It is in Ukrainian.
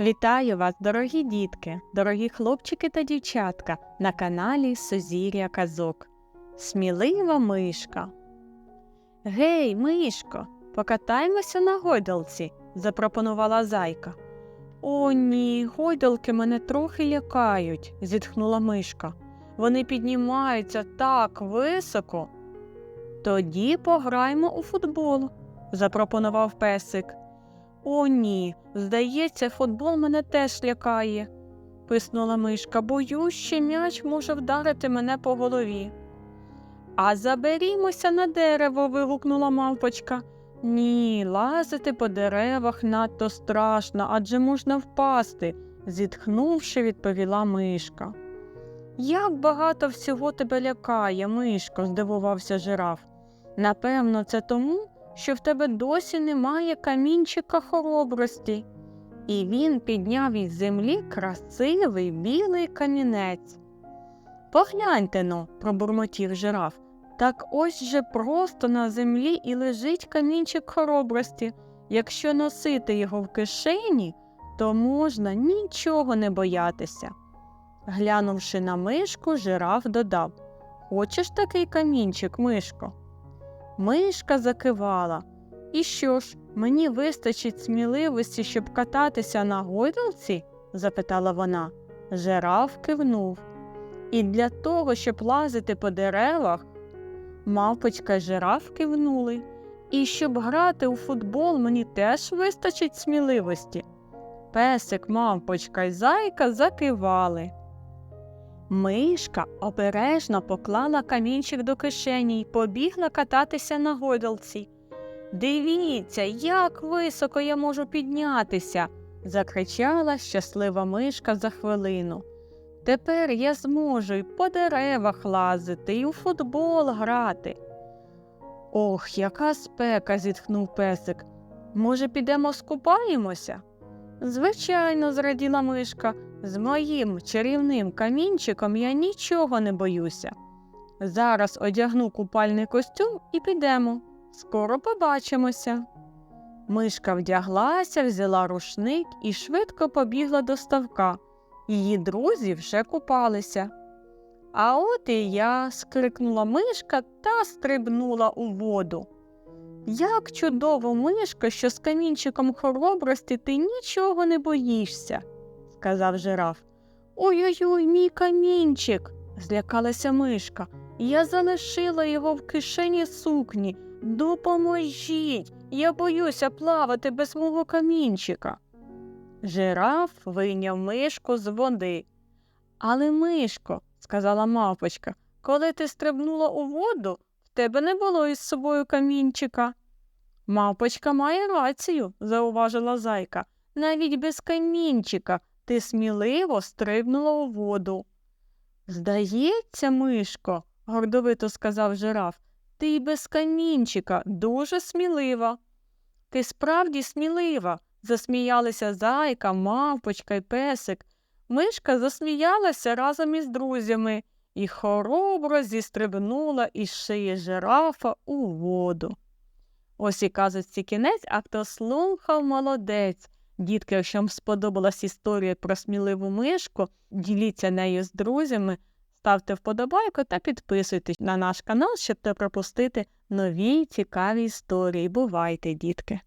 Вітаю вас, дорогі дітки, дорогі хлопчики та дівчатка на каналі Созір'я Казок. Смілива мишка. Гей, мишко, покатаймося на гойдалці, запропонувала зайка. О, ні, гойдалки мене трохи лякають, зітхнула мишка. Вони піднімаються так високо. Тоді пограймо у футбол, запропонував песик. О, ні, здається, футбол мене теж лякає, писнула мишка. Боюсь, що м'яч може вдарити мене по голові. А заберімося на дерево. вигукнула мавпочка. Ні, лазити по деревах надто страшно, адже можна впасти, зітхнувши, відповіла мишка. Як багато всього тебе лякає, мишко, здивувався жираф. Напевно, це тому, що в тебе досі немає камінчика хоробрості. І він підняв із землі красивий білий камінець. Погляньте но, пробурмотів жираф. Так ось же просто на землі і лежить камінчик хоробрості. Якщо носити його в кишені, то можна нічого не боятися. Глянувши на мишку, жираф додав Хочеш такий камінчик, мишко? Мишка закивала. І що ж, мені вистачить сміливості, щоб кататися на гойдалці? запитала вона. Жираф кивнув. І для того, щоб лазити по деревах, мавпочка й жираф кивнули. І щоб грати у футбол, мені теж вистачить сміливості. Песик, мавпочка й зайка закивали. Мишка обережно поклала камінчик до кишені й побігла кататися на гойдалці. Дивіться, як високо я можу піднятися, закричала щаслива мишка за хвилину. Тепер я зможу й по деревах лазити, і у футбол грати. Ох, яка спека, зітхнув песик. Може, підемо скупаємося? Звичайно, зраділа мишка. З моїм чарівним камінчиком я нічого не боюся. Зараз одягну купальний костюм і підемо. Скоро побачимося. Мишка вдяглася, взяла рушник і швидко побігла до ставка. Її друзі вже купалися. А от і я. скрикнула мишка та стрибнула у воду. Як чудово, мишка, що з камінчиком хоробрості ти нічого не боїшся, сказав жираф. Ой-ой-ой, мій камінчик, злякалася мишка. Я залишила його в кишені сукні. Допоможіть, я боюся плавати без мого камінчика. Жираф вийняв мишку з води. Але, мишко, сказала мавпочка, коли ти стрибнула у воду, в тебе не було із собою камінчика. Мавпочка має рацію, зауважила зайка. Навіть без камінчика ти сміливо стрибнула у воду. Здається, мишко, гордовито сказав жираф, ти й без камінчика дуже смілива. Ти справді смілива, засміялися зайка, мавпочка й песик. Мишка засміялася разом із друзями і хоробро зістрибнула із шиї жирафа у воду. Ось і казочці кінець, а хто слухав молодець. Дітки, якщо вам сподобалась історія про сміливу мишку, діліться нею з друзями, ставте вподобайку та підписуйтесь на наш канал, щоб не пропустити нові цікаві історії. Бувайте, дітки!